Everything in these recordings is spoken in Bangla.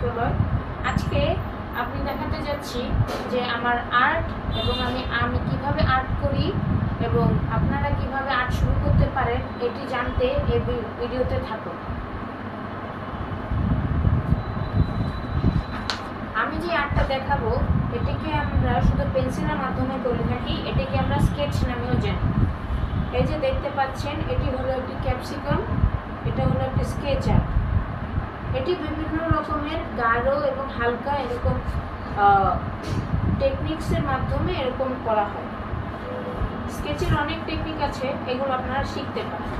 প্রলয় আজকে আপনি দেখাতে যাচ্ছি যে আমার আর্ট এবং আমি আমি কীভাবে আর্ট করি এবং আপনারা কীভাবে আর্ট শুরু করতে পারেন, এটি জানতে এই ভিডিওতে থাকুন। আমি যে আর্টটা দেখাবো, এটিকে আমরা শুধু পেন্সিলের মাধ্যমে করে থাকি, এটিকে আমরা স্কেচ নামেও জানি। এই যে দেখতে পাচ্ছেন, এটি হলো একটি ক্যাপসিকাম এটা হলো একটি স্কেচ আর্ট এটি বিভিন্ন রকমের গাঢ় এবং হালকা এরকম টেকনিক্সের মাধ্যমে এরকম করা হয়। স্কেচের অনেক টেকনিক আছে, এগুলো আপনারা শিখতে পারেন।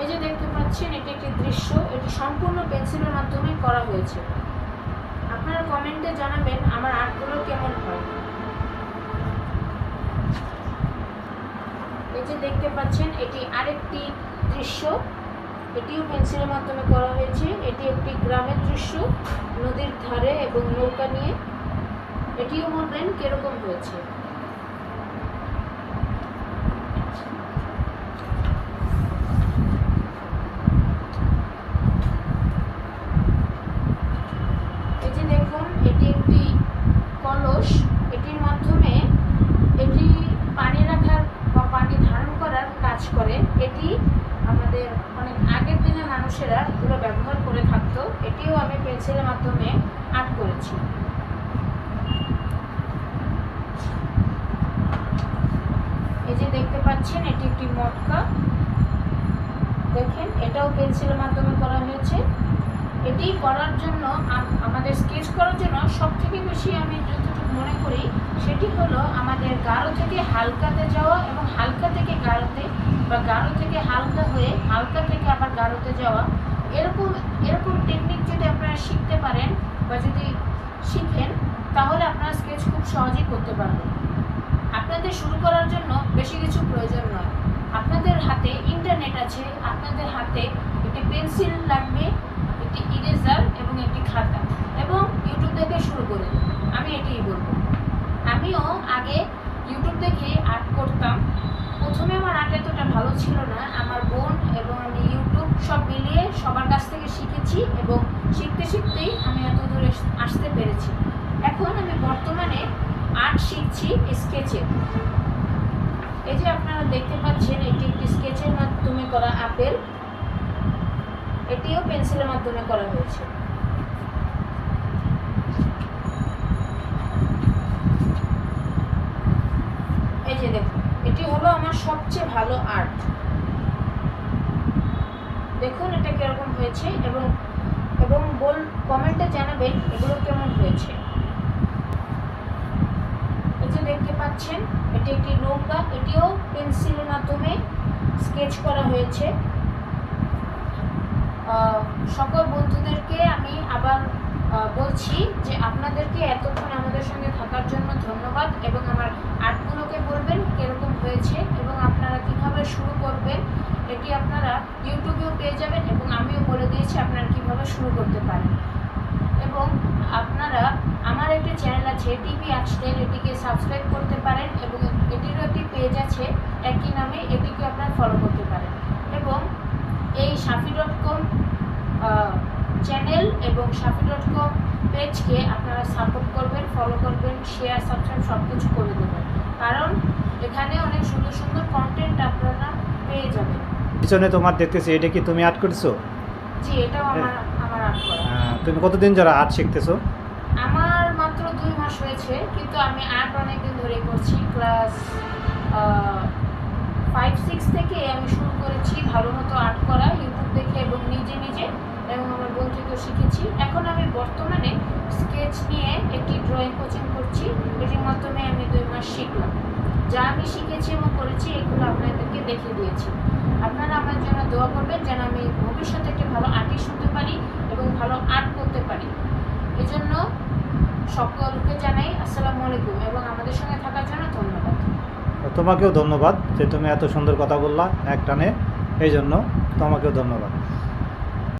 এই যে দেখতে পাচ্ছেন, এটি একটি দৃশ্য, এটি সম্পূর্ণ পেন্সিলের মাধ্যমে করা হয়েছে। আপনারা কমেন্টে জানাবেন আমার আর্টগুলো কেমন হয়। এই যে দেখতে পাচ্ছেন, এটি আরেকটি দৃশ্য। এটিও পেন্সিলের মাধ্যমে করা হয়েছে। এটি একটি গ্রামের দৃশ্য, নদীর ধারে এবং নৌকা নিয়ে। এটিও বলবেন কীরকম হয়েছে এই যে দেখুন এটি একটি কলস এটির মাধ্যমে এটি পানি রাখার বা পানি ধারণ করার কাজ করে এটি আমাদের অনেক আগের দিনে এগুলো ব্যবহার করে থাকতো, এটিও আমি পেন্সিলের মাধ্যমে আর্ট করেছি। এই যে দেখতে পাচ্ছেন, এটি একটি মটকা। দেখেন, এটাও পেন্সিলের মাধ্যমে করা হয়েছে। এটি করার জন্য আমাদের স্কেচ করার জন্য সব থেকে বেশি আমি যতটুকু মনে করি, সেটি হলো আমাদের গাঢ় থেকে হালকাতে যাওয়া এবং হালকা থেকে গাঢ়তে বা গাঢ় থেকে হালকা হয়ে হালকা থেকে আবার গাঢ়তে যাওয়া। এরকম এরকম টেকনিক যদি আপনারা শিখতে পারেন বা যদি শিখেন, তাহলে আপনারা স্কেচ খুব সহজেই করতে পারবেন। আপনাদের শুরু করার জন্য বেশি কিছু প্রয়োজন নয়। আপনাদের হাতে ইন্টারনেট আছে, আপনাদের হাতে একটি পেন্সিল লাগবে, একটি ইরেজার এবং একটি খাতা এবং ইউটিউব দেখে শুরু করে। আমি এটাই বলব। আমিও আগে ইউটিউব দেখে আর্ট করতাম। প্রথমে আমার আর্ট এতটা ভালো ছিল না, আমার বোন এবং আমি ইউটিউব সব মিলিয়ে সবার কাছ থেকে শিখেছি এবং শিখতে শিখতেই আমি এত দূরে আসতে পেরেছি। এখন আমি বর্তমানে আর্ট শিখছি স্কেচে এই যে আপনারা দেখতে পাচ্ছেন, এটি একটি স্কেচের মাধ্যমে করা আপেল। এটিও পেন্সিলের মাধ্যমে করা হয়েছে এই যে দেখুন এটি হলো আমার সবচেয়ে ভালো আর্ট দেখুন এটা কীরকম হয়েছে এবং এবং বল কমেন্টে জানাবেন এগুলো কেমন হয়েছে। যে দেখতে পাচ্ছেন, এটি একটি নৌকা, এটিও পেন্সিলের মাধ্যমে স্কেচ করা হয়েছে। সকল বন্ধুদেরকে আমি আবার বলছি যে আপনাদেরকে এতক্ষণ আমাদের সঙ্গে থাকার জন্য ধন্যবাদ এবং আমার আর্টগুলোকে বলবেন কীরকম হয়েছে এবং আপনারা কীভাবে শুরু করবেন, এটি আপনারা ইউটিউবেও পেয়ে যাবেন এবং আমিও বলে দিয়েছি আপনারা কীভাবে শুরু করতে পারেন। এবং আপনারা, আমার একটি চ্যানেল আছে টিভি আর্টস্টাইল এটিকে সাবস্ক্রাইব করতে পারেন এবং এটিরও একটি পেজ আছে একই নামে, এটিকে আপনারা ফলো করতে পারেন। এবং এই সাফি ডট কম চ্যানেল এবং সাফি ডট কম পেজকে আপনারা সাপোর্ট করবেন ফলো করবেন শেয়ার সাবস্ক্রাইব সব কিছু করে দেবেন। কারণ এখানে অনেক সুন্দর সুন্দর কন্টেন্ট আপনারা পেয়ে যাবেন। পিছনে তোমার দেখতেছি এটা কি তুমি আর্ট করছ জি এটাও আমার আমার আর্ট করা। তুমি কতদিন যারা আর্ট শিখতেছো? আমার মাত্র দুই মাস হয়েছে কিন্তু আমি আর্ট অনেকদিন ধরে করছি। ক্লাস ফাইভ সিক্স থেকে আমি শুরু করেছি ভালো মতো আর্ট করা ইউটিউব দেখে এবং নিজে নিজে এবং আমার বোন শিখেছি। এখন আমি বর্তমানে স্কেচ নিয়ে একটি ড্রয়িং কোচিং করছি। এটির মাধ্যমে আমি দুই মাস শিখলাম। যা আমি শিখেছি এবং করেছি, এগুলো আপনাদেরকে দেখিয়ে দিয়েছি। আপনারা আমার জন্য দোয়া করবেন যেন আমি ভবিষ্যতে একটি ভালো আর্টিস্ট হতে পারি এবং ভালো আর্ট করতে পারি। এজন্য সকলকে জানাই আসসালামু আলাইকুম এবং আমাদের সঙ্গে থাকার জন্য ধন্যবাদ। তোমাকেও ধন্যবাদ যে তুমি এত সুন্দর কথা বললা এক টানে, এই জন্য তোমাকেও ধন্যবাদ।